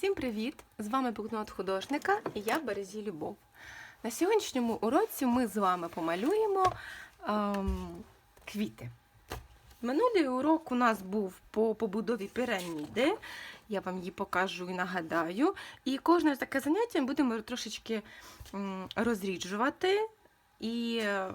Всім привіт! З вами блокнот художника і я Березі Любов. На сьогоднішньому уроці ми з вами помалюємо ем, квіти. Минулий урок у нас був по побудові піраміди. Я вам її покажу і нагадаю. І кожне таке заняття ми будемо трошечки розріджувати і е,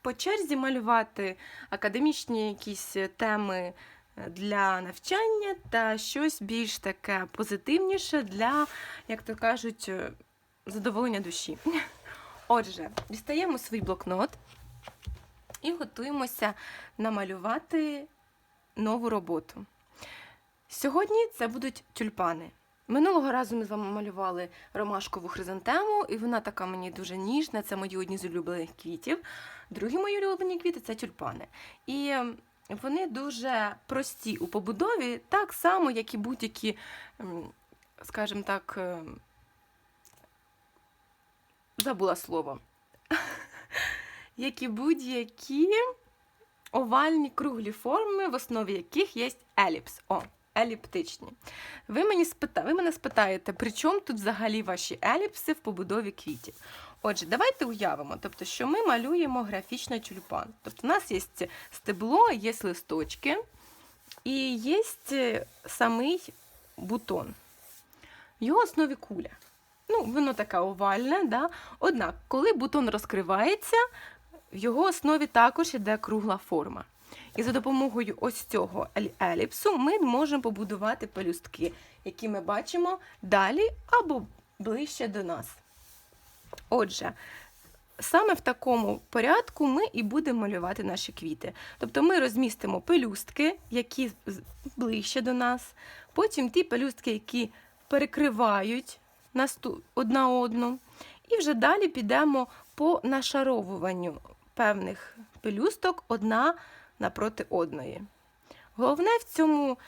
по черзі малювати академічні якісь теми для навчання та щось більш таке позитивніше для, як то кажуть, е, задоволення душі. Отже, дістаємо свій блокнот і готуємося намалювати нову роботу. Сьогодні це будуть тюльпани. Минулого разу ми з вами малювали ромашкову хризантему, і вона така мені дуже ніжна, це мої одні з улюблених квітів. Другі мої улюблені квіти це тюльпани. І ем, вони дуже прості у побудові, так само, як і будь-які, скажімо так, ем, забула слово. Як і будь-які овальні круглі форми, в основі яких є еліпс. О, еліптичні. Ви, мені спита... Ви мене спитаєте, при чому тут взагалі ваші еліпси в побудові квітів? Отже, давайте уявимо, тобто, що ми малюємо графічний тюльпан. Тобто, у нас є стебло, є листочки і є самий бутон. В його основі куля. Ну, воно таке овальне, да? однак, коли бутон розкривається, в його основі також іде кругла форма. І за допомогою ось цього еліпсу ми можемо побудувати пелюстки, які ми бачимо далі або ближче до нас. Отже, саме в такому порядку ми і будемо малювати наші квіти. Тобто ми розмістимо пелюстки, які ближче до нас, потім ті пелюстки, які перекривають одна одну. І вже далі підемо по нашаровуванню певних пелюсток одна напроти одної. Головне в цьому,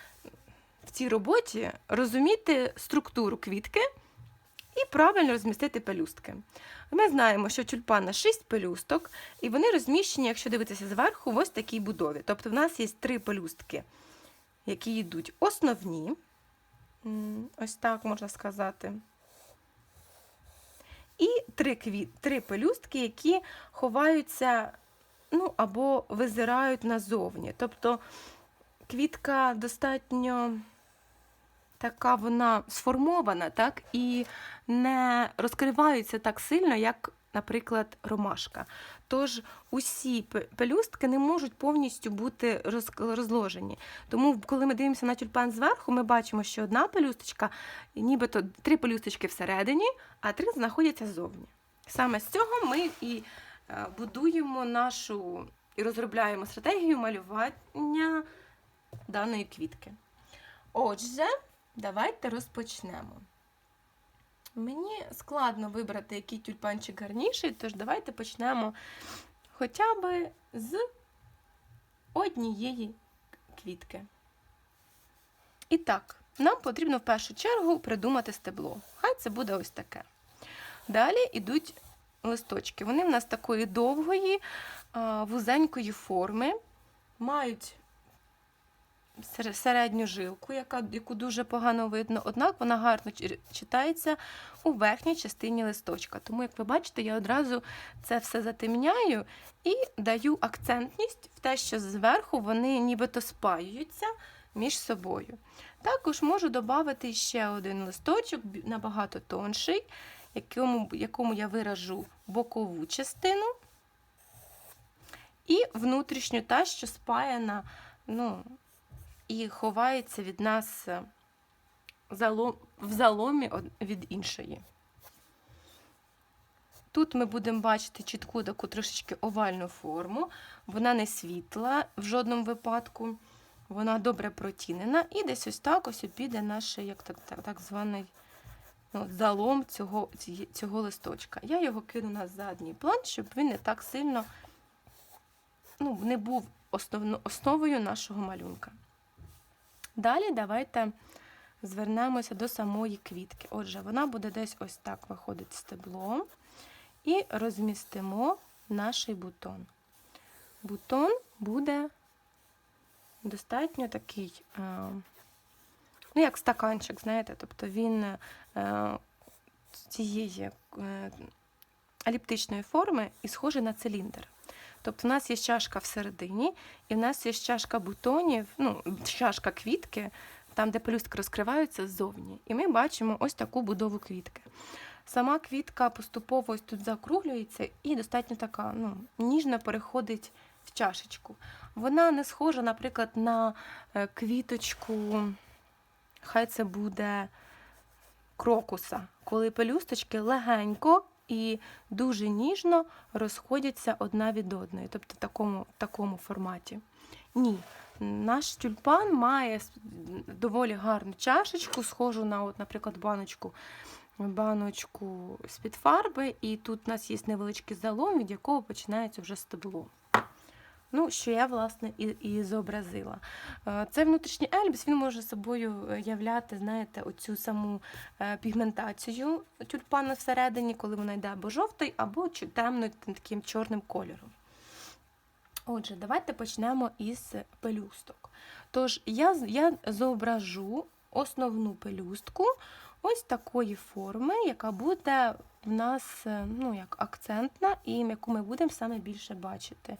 в цій роботі розуміти структуру квітки і правильно розмістити пелюстки. Ми знаємо, що тюльпан на 6 пелюсток, і вони розміщені, якщо дивитися зверху, в ось такій будові. Тобто в нас є три пелюстки, які йдуть основні, ось так можна сказати. І три квіт, три пелюстки, які ховаються ну, або визирають назовні. Тобто квітка достатньо така вона сформована, так, і не розкривається так сильно, як, наприклад, ромашка. Тож усі пелюстки не можуть повністю бути розложені. Тому, коли ми дивимося на тюльпан зверху, ми бачимо, що одна пелюсточка, нібито три пелюсточки всередині, а три знаходяться ззовні. Саме з цього ми і е, будуємо нашу і розробляємо стратегію малювання даної квітки. Отже, Давайте розпочнемо. Мені складно вибрати, який тюльпанчик гарніший, тож давайте почнемо хоча б з однієї квітки. І так, нам потрібно в першу чергу придумати стебло. Хай це буде ось таке. Далі йдуть листочки. Вони в нас такої довгої, вузенької форми, мають середню жилку, яка, яку дуже погано видно, однак вона гарно читається у верхній частині листочка. Тому, як ви бачите, я одразу це все затемняю і даю акцентність в те, що зверху вони нібито спаюються між собою. Також можу додати ще один листочок, набагато тонший, якому, якому я виражу бокову частину. І внутрішню та, що спаяна, ну, і ховається від нас е, в заломі від іншої. Тут ми будемо бачити чітку таку трошечки овальну форму, вона не світла в жодному випадку, вона добре протінена, і десь ось так ось піде наш як так, так, так званий ну, залом цього цього листочка. Я його кину на задній план, щоб він не так сильно ну, не був основно, основою нашого малюнка. Далі давайте звернемося до самої квітки. Отже, вона буде десь ось так виходить стеблом. І розмістимо наш бутон. Бутон буде достатньо такий е, ну, як стаканчик, знаєте, тобто він е, цієї е, еліптичної форми і схожий на циліндр. Тобто, у нас є чашка всередині, і в нас є чашка бутонів, ну, чашка квітки, там, де пелюстки розкриваються ззовні. І ми бачимо ось таку будову квітки. Сама квітка поступово ось тут закруглюється і достатньо така ну, ніжно переходить в чашечку. Вона не схожа, наприклад, на е, квіточку, хай це буде крокуса, коли пелюсточки легенько і дуже ніжно розходяться одна від одної, тобто в такому, такому форматі. Ні. Наш тюльпан має доволі гарну чашечку, схожу на, от, наприклад, баночку, баночку з-під фарби, і тут у нас є невеличкий залом, від якого починається вже стебло. Ну, що я, власне, і, і зобразила. Е, Цей внутрішній ельбіс він може собою е, являти, знаєте, оцю саму е, пігментацію тюльпана всередині, коли вона йде або жовтий, або темно таким чорним кольором. Отже, давайте почнемо із пелюсток. Тож, я, я зображу основну пелюстку ось такої форми, яка буде в нас ну, як акцентна і яку ми будемо саме більше бачити.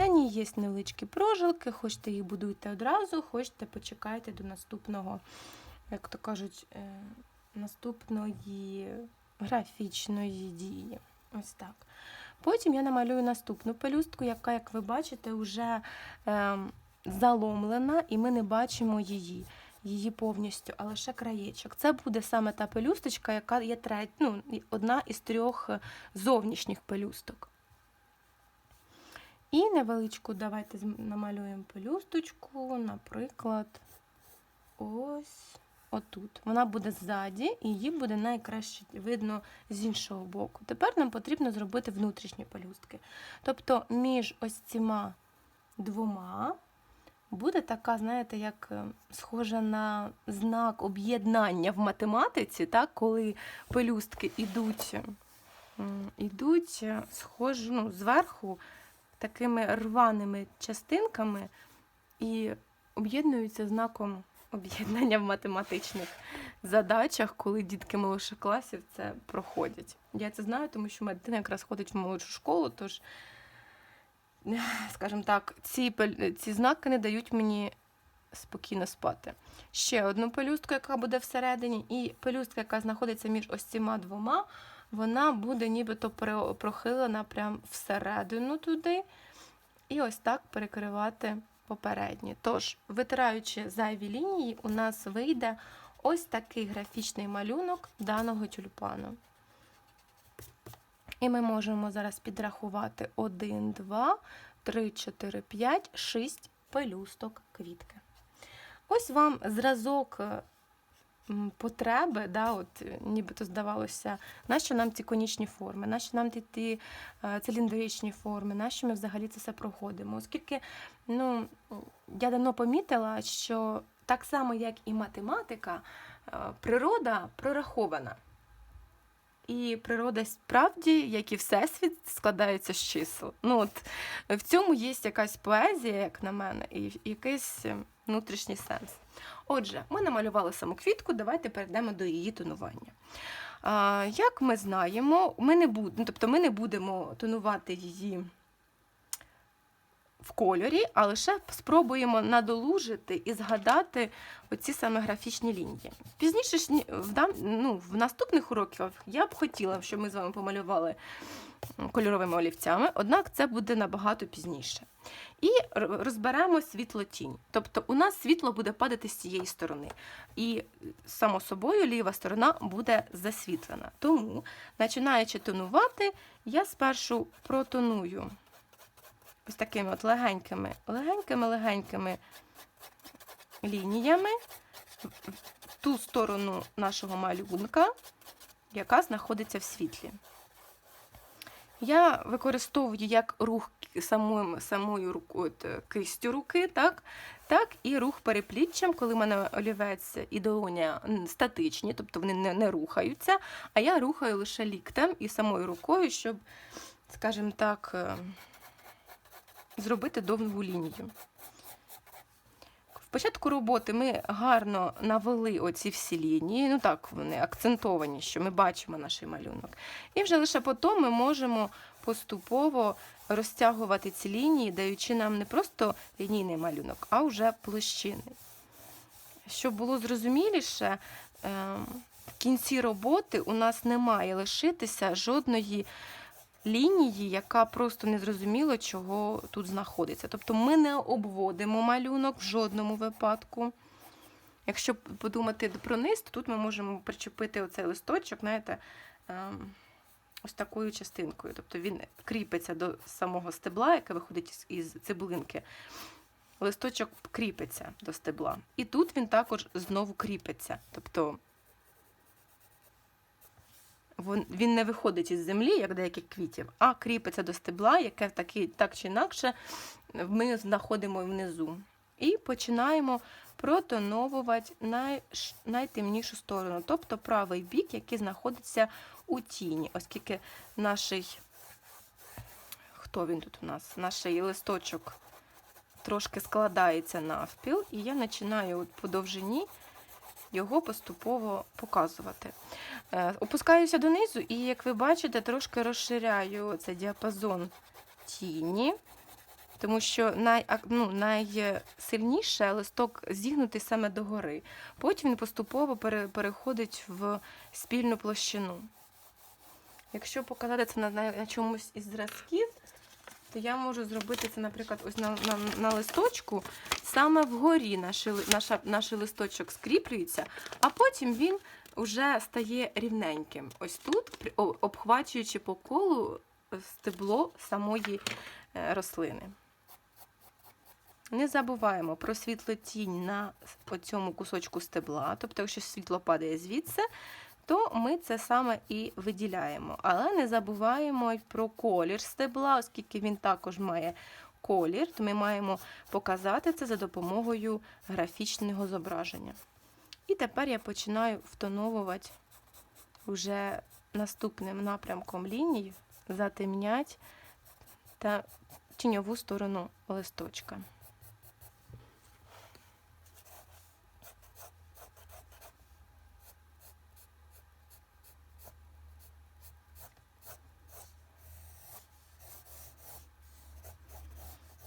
На ній є невеличкі прожилки, хочете їх будуйте одразу, хочете почекайте до наступного, як то кажуть, е, наступної графічної дії. Ось так. Потім я намалюю наступну пелюстку, яка, як ви бачите, вже е, заломлена, і ми не бачимо її. Її повністю, а лише краєчок. Це буде саме та пелюсточка, яка є треть, ну, одна із трьох е, зовнішніх пелюсток. І невеличку давайте намалюємо пелюсточку, наприклад, ось отут. Вона буде ззаді, і її буде найкраще видно з іншого боку. Тепер нам потрібно зробити внутрішні пелюстки. Тобто між ось цими двома буде така, знаєте, як е, схожа на знак об'єднання в математиці, так, коли пелюстки ідуть, м, ідуть е, схожі, ну, зверху такими рваними частинками і об'єднуються знаком об'єднання в математичних задачах, коли дітки молодших класів це проходять. Я це знаю, тому що моя дитина якраз ходить в молодшу школу, тож, скажімо так, ці, ці знаки не дають мені спокійно спати. Ще одну пелюстку, яка буде всередині, і пелюстка, яка знаходиться між ось цими двома, вона буде нібито прохилена прямо всередину туди. І ось так перекривати попередні. Тож, витираючи зайві лінії, у нас вийде ось такий графічний малюнок даного тюльпану. І ми можемо зараз підрахувати 1, 2, 3, 4, 5, 6 пелюсток квітки. Ось вам зразок е, потреби, да, от, е, нібито здавалося, нащо нам ці конічні форми, нащо нам ті, ті е, циліндричні форми, нащо ми взагалі це все проходимо. Оскільки ну, я давно помітила, що так само, як і математика, е, природа прорахована. І природа справді, як і всесвіт, складається з чисел. Ну, от, в цьому є якась поезія, як на мене, і якийсь внутрішній сенс. Отже, ми намалювали саму квітку, давайте перейдемо до її тонування. Як ми знаємо, ми не, буд... ну, тобто ми не будемо тонувати її в кольорі, а лише спробуємо надолужити і згадати оці саме графічні лінії. Пізніше в, ну, в наступних уроках я б хотіла, щоб ми з вами помалювали кольоровими олівцями, однак це буде набагато пізніше. І розберемо світло-тінь. Тобто у нас світло буде падати з цієї сторони. І, само собою, ліва сторона буде засвітлена. Тому, починаючи тонувати, я спершу протоную ось такими от легенькими, легенькими-легенькими лініями в ту сторону нашого малюнка, яка знаходиться в світлі. Я використовую як рух самою, самою рукою, е, кистю руки, так, так і рух перепліччям, коли в мене олівець і долоня статичні, тобто вони не, не рухаються, а я рухаю лише ліктем і самою рукою, щоб, скажімо так, е, зробити довгу лінію. В початку роботи ми гарно навели оці всі лінії, ну так, вони акцентовані, що ми бачимо наш малюнок. І вже лише потім ми можемо поступово розтягувати ці лінії, даючи нам не просто лінійний малюнок, а вже площини. Щоб було зрозуміліше, ем, в кінці роботи у нас не має лишитися жодної лінії, яка просто не зрозуміло, чого тут знаходиться. Тобто ми не обводимо малюнок в жодному випадку. Якщо подумати про низ, то тут ми можемо причепити оцей листочок, знаєте, ем, ось такою частинкою. Тобто він кріпиться до самого стебла, яке виходить із- цибулинки. Листочок кріпиться до стебла. І тут він також знову кріпиться. Тобто він не виходить із землі, як деяких квітів, а кріпиться до стебла, яке таки, так чи інакше ми знаходимо внизу. І починаємо протоновувати най, найтемнішу сторону, тобто правий бік, який знаходиться у тіні, оскільки наш, хто він тут у нас? Наш листочок трошки складається навпіл, і я починаю по довжині його поступово показувати. Е, Опускаюся донизу, і, як ви бачите, трошки розширяю цей діапазон тіні, тому що най, ну, найсильніше листок зігнутий саме догори. Потім він поступово переходить в спільну площину. Якщо показати це на, на, на чомусь із зразків, то я можу зробити це, наприклад, ось на, на, на листочку. Саме вгорі наш, наша, наш листочок скріплюється, а потім він вже стає рівненьким. Ось тут, обхвачуючи по колу стебло самої е, рослини. Не забуваємо про світлотінь на цьому кусочку стебла. Тобто, якщо світло падає звідси, то ми це саме і виділяємо. Але не забуваємо й про колір стебла, оскільки він також має колір, то ми маємо показати це за допомогою графічного зображення. І тепер я починаю втоновувати вже наступним напрямком ліній, затемнять та тіньову сторону листочка.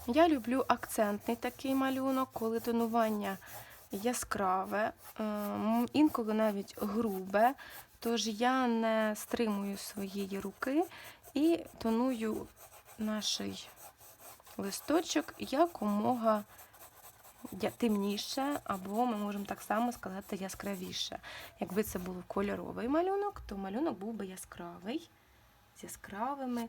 Я люблю акцентний такий малюнок, коли тонування яскраве, ем, інколи навіть грубе. Тож я не стримую своєї руки і тоную наш листочок якомога темніше, або ми можемо так само сказати яскравіше. Якби це був кольоровий малюнок, то малюнок був би яскравий з яскравими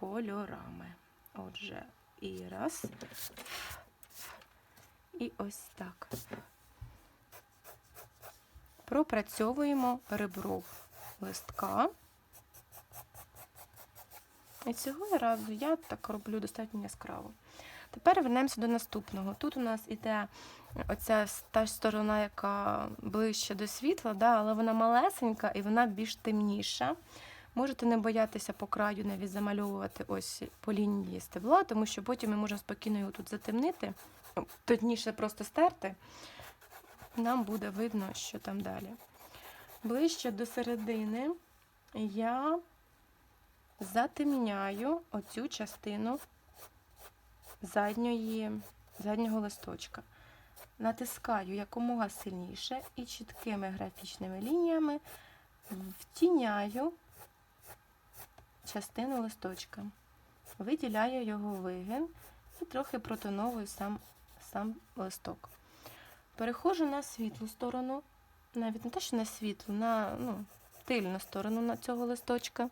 кольорами. Отже, і раз. І ось так. Пропрацьовуємо ребро листка. І цього разу я так роблю достатньо яскраво. Тепер вернемося до наступного. Тут у нас іде оця та ж сторона, яка ближче до світла, да, але вона малесенька і вона більш темніша. Можете не боятися по краю навіть замальовувати ось по лінії стебла, тому що потім ми можемо спокійно його тут затемнити, точніше просто стерти. Нам буде видно, що там далі. Ближче до середини я затемняю оцю частину задньої, заднього листочка. Натискаю якомога сильніше і чіткими графічними лініями втіняю частину листочка. Виділяю його вигин і трохи протоновую сам, сам листок. Переходжу на світлу сторону, навіть не те, що на світлу, на ну, тильну сторону на цього листочка.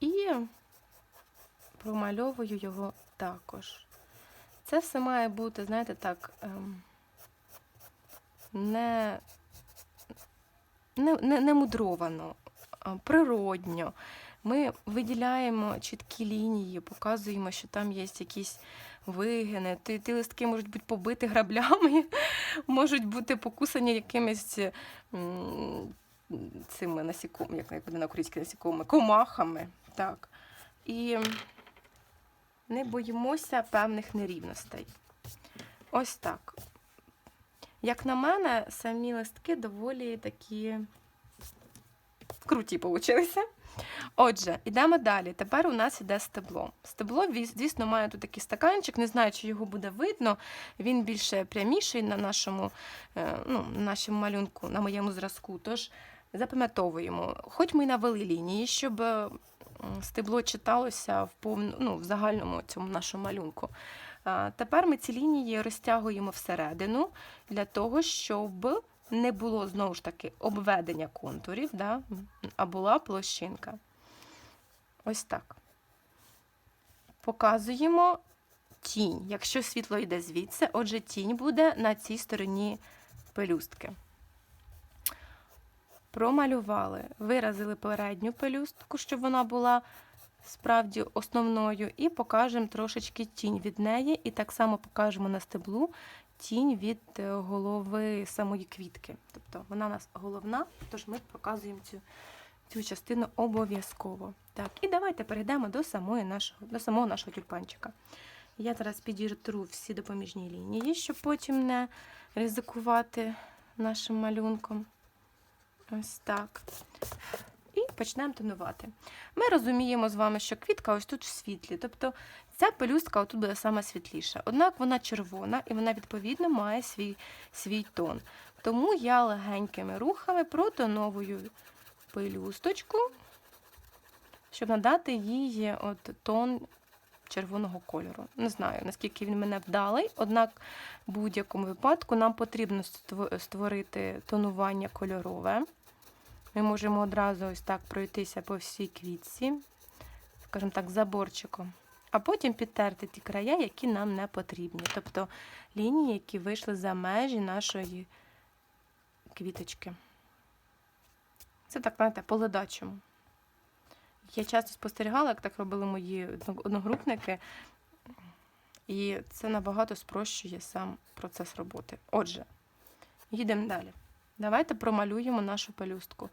І промальовую його також. Це все має бути, знаєте, так, ем, не, не, не, не мудровано, природньо. Ми виділяємо чіткі лінії, показуємо, що там є якісь вигини. Ті, ті листки можуть бути побиті граблями, можуть бути покусані якимись цими насікомими, як, буде на українській насікомими, комахами. Так. І не боїмося певних нерівностей. Ось так. Як на мене, самі листки доволі такі круті получилися. Отже, йдемо далі. Тепер у нас іде стебло. Стебло, звісно, має тут такий стаканчик, не знаю, чи його буде видно. Він більше пряміший на нашому, е, ну, на нашому малюнку, на моєму зразку. Тож запам'ятовуємо. Хоч ми навели лінії, щоб е, стебло читалося в повну, ну, в загальному цьому нашому малюнку. Тепер ми ці лінії розтягуємо всередину для того, щоб не було знову ж таки обведення контурів, да, а була площинка. Ось так. Показуємо тінь. Якщо світло йде звідси, отже, тінь буде на цій стороні пелюстки. Промалювали, виразили передню пелюстку, щоб вона була справді основною, і покажемо трошечки тінь від неї, і так само покажемо на стеблу тінь від е, голови самої квітки. Тобто вона у нас головна, тож ми показуємо цю, цю частину обов'язково. Так, і давайте перейдемо до, самої нашого, до самого нашого тюльпанчика. Я зараз підіртру всі допоміжні лінії, щоб потім не ризикувати нашим малюнком. Ось так. Почнемо тонувати. Ми розуміємо з вами, що квітка ось тут в світлі. Тобто ця пелюстка отут буде сама світліша. Однак вона червона і вона, відповідно, має свій, свій тон. Тому я легенькими рухами протоновую пелюсточку, щоб надати їй от тон червоного кольору. Не знаю, наскільки він мене вдалий, однак в будь-якому випадку нам потрібно створити тонування кольорове. Ми можемо одразу ось так пройтися по всій квітці, скажімо так, заборчиком, а потім підтерти ті края, які нам не потрібні. Тобто лінії, які вийшли за межі нашої квіточки. Це так, знаєте, по ледачому. Я часто спостерігала, як так робили мої одногрупники, і це набагато спрощує сам процес роботи. Отже, їдемо далі. Давайте промалюємо нашу пелюстку.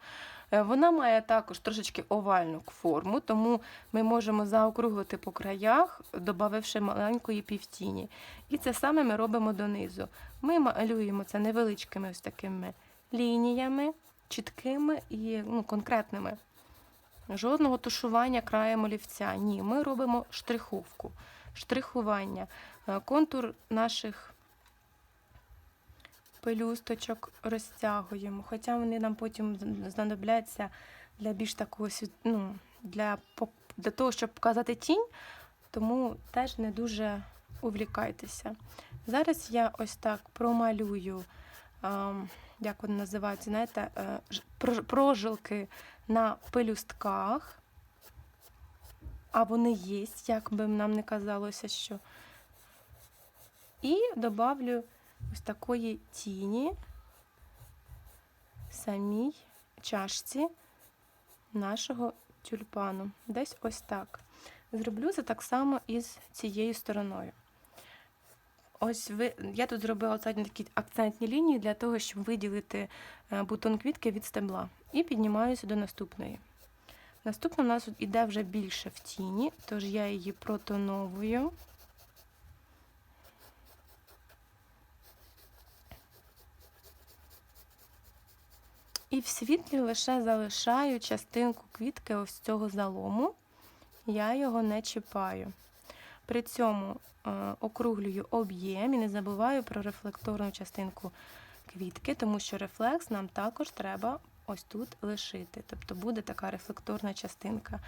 Е, Вона має також трошечки овальну форму, тому ми можемо заокруглити по краях, додавши маленької півтіні. І це саме ми робимо донизу. Ми малюємо це невеличкими ось такими лініями, чіткими і ну, конкретними. Жодного тушування краєм олівця. Ні, ми робимо штриховку, штрихування, Е, контур наших пелюсточок розтягуємо, хоча вони нам потім знадобляться для більш такого ну, для, для того, щоб показати тінь, тому теж не дуже увлікайтеся. Зараз я ось так промалюю, ем, як вони називаються, знаєте, е, прожилки на пелюстках. А вони є, як би нам не казалося, що. І добавлю ось такої тіні самій чашці нашого тюльпану. Десь ось так. Зроблю це так само і з цією стороною. Ось ви, я тут зробила такі акцентні лінії для того, щоб виділити е, бутон квітки від стебла. І піднімаюся до наступної. Наступна у нас іде вже більше в тіні, тож я її протоновую. І в світлі лише залишаю частинку квітки ось цього залому. Я його не чіпаю. При цьому е, округлюю об'єм і не забуваю про рефлекторну частинку квітки, тому що рефлекс нам також треба ось тут лишити. Тобто буде така рефлекторна частинка.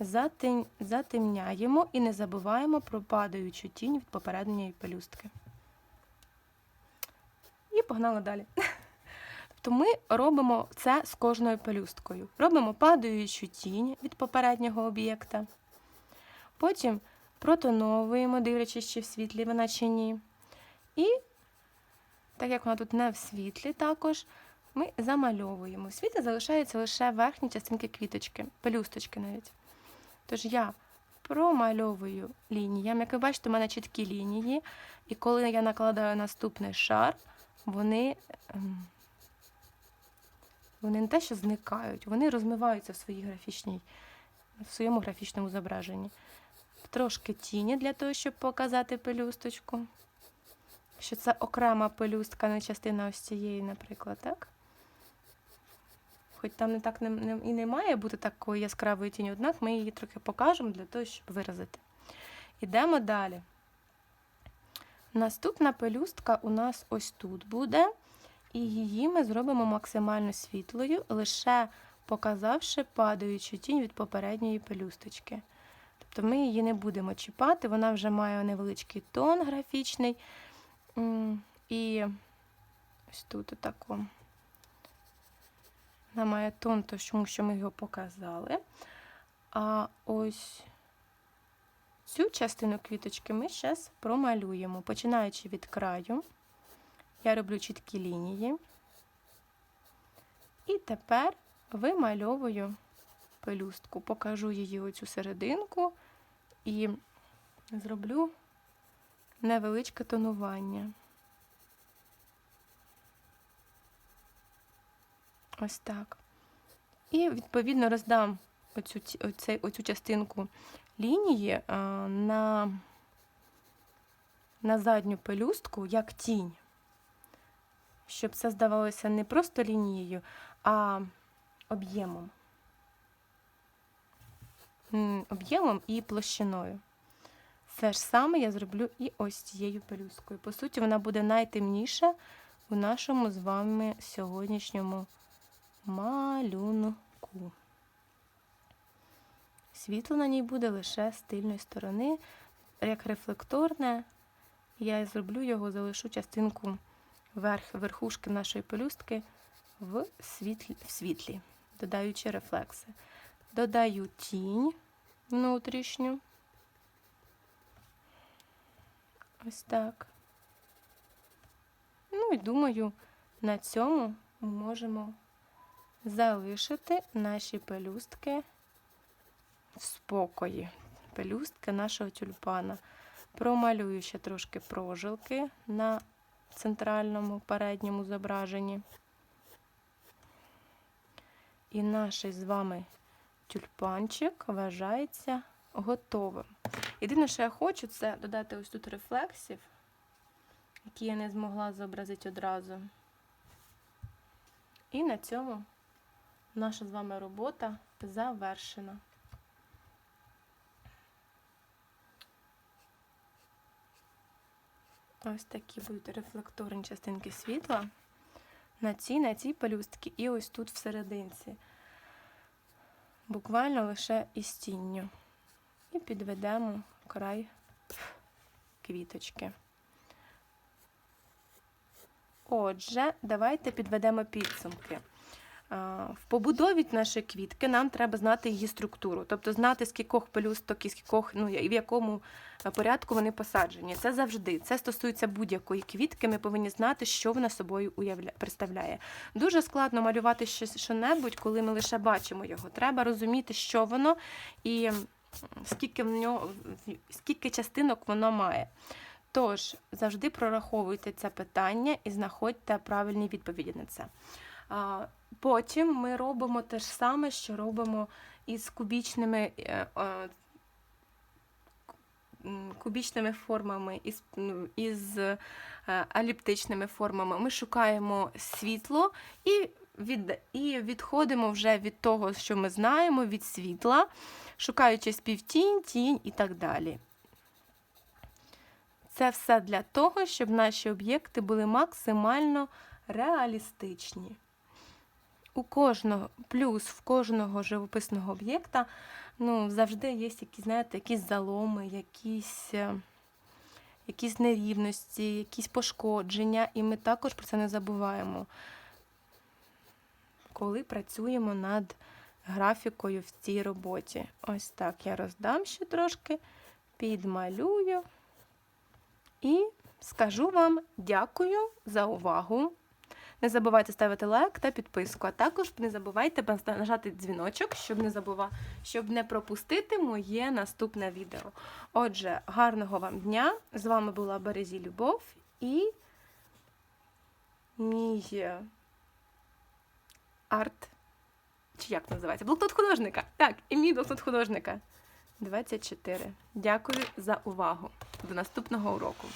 Затем... Затемняємо і не забуваємо про падаючу тінь від попередньої пелюстки. І погнали далі. Тобто ми робимо це з кожною пелюсткою. Робимо падаючу тінь від попереднього об'єкта. Потім протоновуємо, дивлячись, чи в світлі вона чи ні. І, так як вона тут не в світлі, також ми замальовуємо. В світлі залишаються лише верхні частинки квіточки, пелюсточки навіть. Тож я промальовую лініями. Як ви бачите, у мене чіткі лінії. І коли я накладаю наступний шар, вони. Вони не те, що зникають, вони розмиваються в своїй графічній, в своєму графічному зображенні. трошки тіні для того, щоб показати пелюсточку. Що це окрема пелюстка, не частина ось цієї, наприклад, так? Хоч там не так не, не, і не має бути такої яскравої тіні, однак ми її трохи покажемо для того, щоб виразити. Ідемо далі. Наступна пелюстка у нас ось тут буде, і її ми зробимо максимально світлою, лише показавши падаючу тінь від попередньої пелюсточки. Тобто ми її не будемо чіпати, вона вже має невеличкий тон графічний. І ось тут отако. Вона має тон, тому що ми його показали. А ось цю частину квіточки ми зараз промалюємо, починаючи від краю. Я роблю чіткі лінії. І тепер вимальовую пелюстку, покажу її оцю серединку і зроблю невеличке тонування. Ось так. І, відповідно, роздам оцю, оцей, оцю частинку лінії а, на, на задню пелюстку як тінь, щоб це здавалося не просто лінією, а об'ємом. Об'ємом і площиною. Це ж саме я зроблю і ось цією пелюсткою. По суті, вона буде найтемніша у нашому з вами сьогоднішньому малюнку. Світло на ній буде лише з тильної сторони, як рефлекторне. Я зроблю його, залишу частинку верх, верхушки нашої пелюстки в світлі, в світлі, додаючи рефлекси. Додаю тінь внутрішню. Ось так. Ну і думаю, на цьому ми можемо залишити наші пелюстки в спокої. Пелюстки нашого тюльпана. Промалюю ще трошки прожилки на центральному передньому зображенні. І наш з вами тюльпанчик вважається готовим. Єдине, що я хочу, це додати ось тут рефлексів, які я не змогла зобразити одразу. І на цьому наша з вами робота завершена. Ось такі будуть рефлекторні частинки світла на цій, на цій пелюстці і ось тут всерединці. Буквально лише із тінню. І підведемо край квіточки. Отже, давайте підведемо підсумки. В побудові нашої квітки нам треба знати її структуру, тобто знати, з кількох пелюсток і з кількох, ну, і в якому е, порядку вони посаджені. Це завжди. Це стосується будь-якої квітки. Ми повинні знати, що вона собою уявля... представляє. Дуже складно малювати щось що-небудь, коли ми лише бачимо його. Треба розуміти, що воно і скільки в нього, скільки частинок воно має. Тож, завжди прораховуйте це питання і знаходьте правильні відповіді на це. Потім ми робимо те ж саме, що робимо із кубічними, е, е, кубічними формами, із, ну, із е, еліптичними формами. Ми шукаємо світло і, від, і відходимо вже від того, що ми знаємо, від світла, шукаючи співтінь, тінь і так далі. Це все для того, щоб наші об'єкти були максимально реалістичні. У кожного плюс в кожного живописного об'єкта ну, завжди є якісь, знаєте, якісь заломи, якісь, е, якісь нерівності, якісь пошкодження, і ми також про це не забуваємо, коли працюємо над графікою в цій роботі. Ось так я роздам ще трошки, підмалюю. І скажу вам дякую за увагу. Не забувайте ставити лайк та підписку, а також не забувайте нажати дзвіночок, щоб не забува... щоб не пропустити моє наступне відео. Отже, гарного вам дня! З вами була Березі Любов і мій арт. Чи як називається? Блокнот художника. Так, і мій блокнот художника. 24. Дякую за увагу. До наступного уроку.